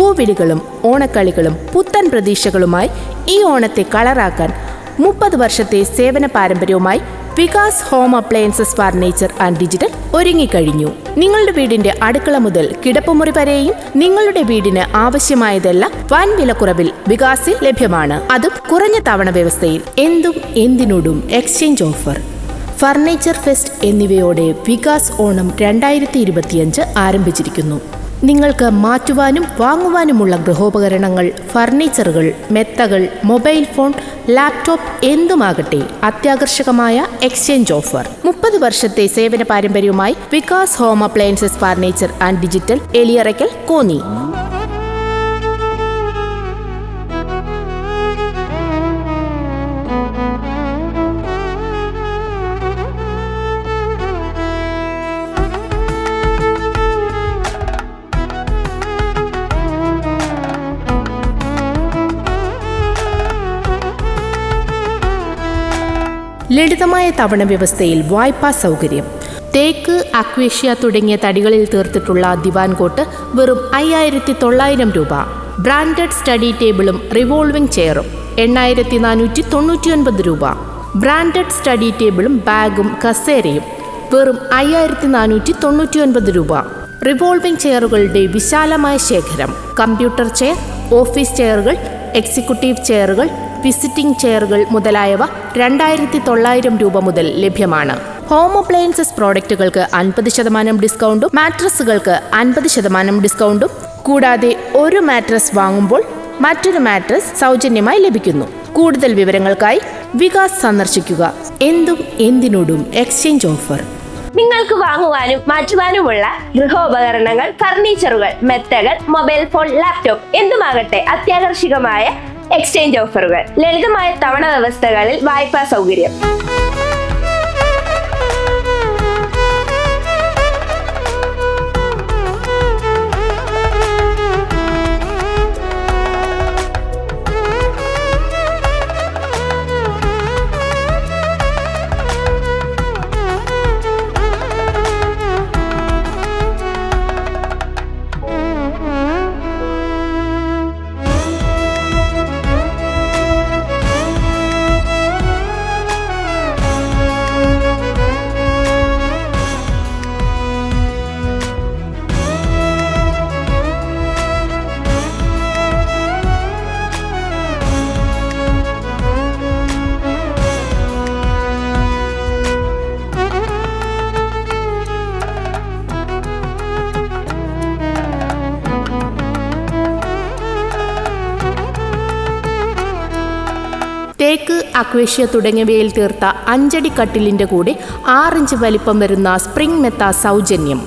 പൂവിളികളും ഓണക്കളികളും പുത്തൻ പ്രതീക്ഷകളുമായി ഈ ഓണത്തെ കളറാക്കാൻ മുപ്പത് വർഷത്തെ സേവന പാരമ്പര്യവുമായി Vikas home appliances furniture and digital ഒരുങ്ങിക്കഴിഞ്ഞു. നിങ്ങളുടെ വീടിന്റെ അടുക്കള മുതൽ കിടപ്പുമുറി വരെയും നിങ്ങളുടെ വീടിന് ആവശ്യമായതെല്ലാം വൻ വിലക്കുറവിൽ വികാസിൽ ലഭ്യമാണ്. അതും കുറഞ്ഞ തവണ വ്യവസ്ഥയിൽ. എന്തും എന്തിനോടും എക്സ്ചേഞ്ച് ഓഫർ. ഫർണിച്ചർ ഫെസ്റ്റ് എന്നിവയോടെ വികാസ് ഓണം രണ്ടായിരത്തി ഇരുപത്തിയഞ്ച് ആരംഭിച്ചിരിക്കുന്നു. നിങ്ങൾക്ക് മാറ്റുവാനും വാങ്ങുവാനുമുള്ള ഗൃഹോപകരണങ്ങൾ ഫർണിച്ചറുകൾ മെത്തകൾ മൊബൈൽ ഫോൺ ലാപ്ടോപ്പ് എന്തുമാകട്ടെ അത്യാകർഷകമായ എക്സ്ചേഞ്ച് ഓഫർ. മുപ്പത് വർഷത്തെ സേവന പാരമ്പര്യവുമായി Vikas home appliances furniture and digital Eliyarakkal Konni. ലളിതമായ തവണ വ്യവസ്ഥയിൽ വായ്പാ സൗകര്യം. തേക്ക് അക്വേഷ്യ തുടങ്ങിയ തടികളിൽ തീർത്തിട്ടുള്ള ദിവാൻ കോട്ട് വെറും അയ്യായിരത്തി തൊള്ളായിരം രൂപ. ബ്രാൻഡഡ് സ്റ്റഡി ടേബിളും റിവോൾവിംഗ് ചെയറും എണ്ണായിരത്തി നാനൂറ്റി തൊണ്ണൂറ്റിയൊൻപത് രൂപ. ബ്രാൻഡഡ് സ്റ്റഡി ടേബിളും ബാഗും കസേരയും വെറും അയ്യായിരത്തി നാനൂറ്റി തൊണ്ണൂറ്റിയൊൻപത് രൂപ. റിവോൾവിംഗ് ചെയറുകളുടെ വിശാലമായ ശേഖരം. കമ്പ്യൂട്ടർ ചെയർ ഓഫീസ് ചെയറുകൾ എക്സിക്യൂട്ടീവ് ചെയറുകൾ വിസിറ്റിംഗ് ചെയറുകൾ മുതലായവ രണ്ടായിരത്തി തൊള്ളായിരം രൂപ മുതൽ ലഭ്യമാണ്. ഹോം അപ്ലയൻസസ് പ്രോഡക്റ്റുകൾക്ക് അൻപത് ശതമാനം ഡിസ്കൗണ്ടും മാട്രസുകൾക്ക് അൻപത് ശതമാനം ഡിസ്കൗണ്ടും. കൂടാതെ ഒരു മാട്രസ് വാങ്ങുമ്പോൾ മറ്റൊരു മാട്രസ് സൗജന്യമായി ലഭിക്കുന്നു. കൂടുതൽ വിവരങ്ങൾക്കായി വികാസ് സന്ദർശിക്കുക. എന്തും എന്തിനോടും എക്സ്ചേഞ്ച് ഓഫർ നിങ്ങൾക്ക് വാങ്ങുവാനും മാറ്റുവാനുമുള്ള ഗൃഹോപകരണങ്ങൾ ഫർണിച്ചറുകൾ മെത്തകൾ മൊബൈൽ ഫോൺ ലാപ്ടോപ്പ് എന്തുമാകട്ടെ അത്യാകർഷകമായ എക്സ്ചേഞ്ച് ഓഫറുകൾ. ലളിതമായ തവണ വ്യവസ്ഥകളിൽ വായ്പാ സൗകര്യം. തേക്ക് അക്വേഷ്യ തുടങ്ങിയവയിൽ തീർത്ത അഞ്ചടി കട്ടിലിന്റെ കൂടെ ആറിഞ്ച് വലിപ്പം വരുന്ന സ്പ്രിംഗ് മെത്ത സൗജന്യം.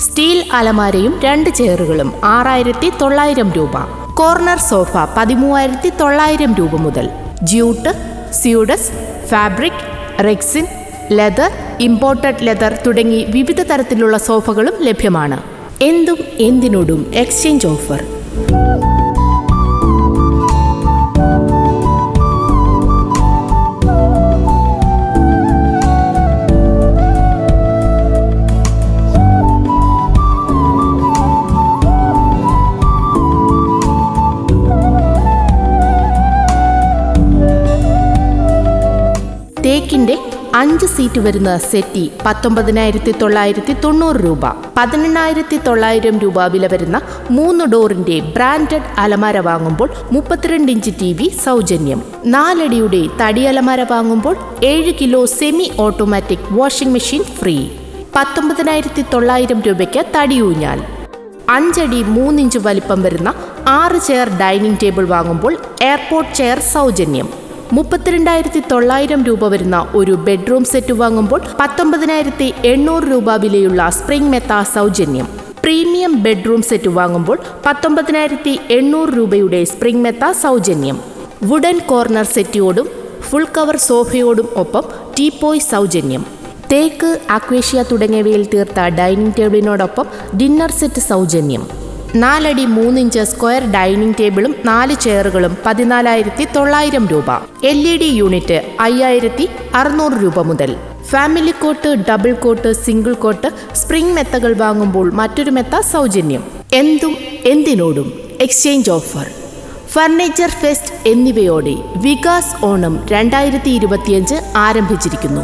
സ്റ്റീൽ അലമാരയും രണ്ട് ചെയറുകളും ആറായിരത്തി തൊള്ളായിരം രൂപ. കോർണർ സോഫ പതിമൂവായിരത്തി തൊള്ളായിരം രൂപ മുതൽ. Jute സ്യൂഡസ് fabric rexine leather imported leather തുടങ്ങി വിവിധ തരത്തിലുള്ള സോഫകളും ലഭ്യമാണ്. എന്തും എന്തിനോടും എക്സ്ചേഞ്ച് ഓഫർ. തേക്കിന്റെ അഞ്ച് സീറ്റ് വരുന്ന സെറ്റി പത്തൊമ്പതിനായിരത്തി തൊള്ളായിരത്തി തൊണ്ണൂറ് രൂപ പതിനെണ്ണായിരത്തി തൊള്ളായിരം രൂപ വില വരുന്ന മൂന്ന് ഡോറിന്റെ ബ്രാൻഡഡ് അലമാര വാങ്ങുമ്പോൾ മുപ്പത്തിരണ്ട് ഇഞ്ച് ടി വി സൗജന്യം. നാലടിയുടെ തടി അലമാര വാങ്ങുമ്പോൾ ഏഴ് kilo semi automatic washing machine free. പത്തൊമ്പതിനായിരത്തി തൊള്ളായിരം രൂപയ്ക്ക് തടിയൂഞ്ഞാൽ അഞ്ചടി മൂന്നിഞ്ച് വലിപ്പം വരുന്ന ആറ് ചെയർ ഡൈനിങ് ടേബിൾ വാങ്ങുമ്പോൾ എയർപോർട്ട് ചെയർ സൗജന്യം. മുപ്പത്തിരണ്ടായിരത്തി തൊള്ളായിരം രൂപ വരുന്ന ഒരു ബെഡ്റൂം സെറ്റ് വാങ്ങുമ്പോൾ പത്തൊമ്പതിനായിരത്തി എണ്ണൂറ് രൂപ വിലയുള്ള സ്പ്രിംഗ് മെത്ത സൗജന്യം. പ്രീമിയം ബെഡ്റൂം സെറ്റ് വാങ്ങുമ്പോൾ പത്തൊമ്പതിനായിരത്തി എണ്ണൂറ് രൂപയുടെ സ്പ്രിംഗ് മെത്ത സൗജന്യം. വുഡൻ കോർണർ സെറ്റിയോടും ഫുൾ കവർ സോഫയോടും ഒപ്പം ടീപ്പോയ് സൗജന്യം. തേക്ക് അക്വേഷ്യ തുടങ്ങിയവയിൽ തീർത്ത ഡൈനിങ് ടേബിളിനോടൊപ്പം ഡിന്നർ സെറ്റ് സൗജന്യം. നാലടി മൂന്നിഞ്ച് സ്ക്വയർ ഡൈനിങ് ടേബിളും നാല് ചെയറുകളും പതിനാലായിരത്തി തൊള്ളായിരം രൂപ. എൽ ഇ ഡി യൂണിറ്റ് അയ്യായിരത്തി അറുന്നൂറ് രൂപ മുതൽ. Family cot double cot single cot spring മെത്തകൾ വാങ്ങുമ്പോൾ മറ്റൊരു മെത്ത സൗജന്യം. എന്തും എന്തിനോടും എക്സ്ചേഞ്ച് ഓഫർ. ഫർണിച്ചർ ഫെസ്റ്റ് എന്നിവയോടെ വികാസ് ഓണം രണ്ടായിരത്തി ഇരുപത്തിയഞ്ച് ആരംഭിച്ചിരിക്കുന്നു.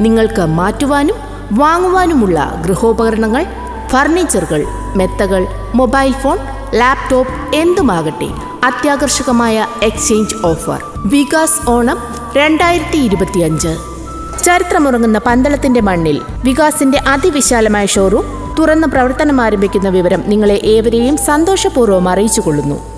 നിങ്ങൾക്ക് മാറ്റുവാനും വാങ്ങുവാനുമുള്ള ഗൃഹോപകരണങ്ങൾ ഫർണിച്ചറുകൾ മെത്തകൾ മൊബൈൽ ഫോൺ ലാപ്ടോപ്പ് എന്തുമാകട്ടെ അത്യാകർഷകമായ എക്സ്ചേഞ്ച് ഓഫർ. വികാസ് ഓണം രണ്ടായിരത്തി ഇരുപത്തിയഞ്ച് ചരിത്രമുറങ്ങുന്ന പന്തളത്തിന്റെ മണ്ണിൽ വികാസിന്റെ അതിവിശാലമായ ഷോറൂം തുറന്ന് പ്രവർത്തനം ആരംഭിക്കുന്ന വിവരം നിങ്ങളെ ഏവരെയും സന്തോഷപൂർവം അറിയിച്ചുകൊള്ളുന്നു.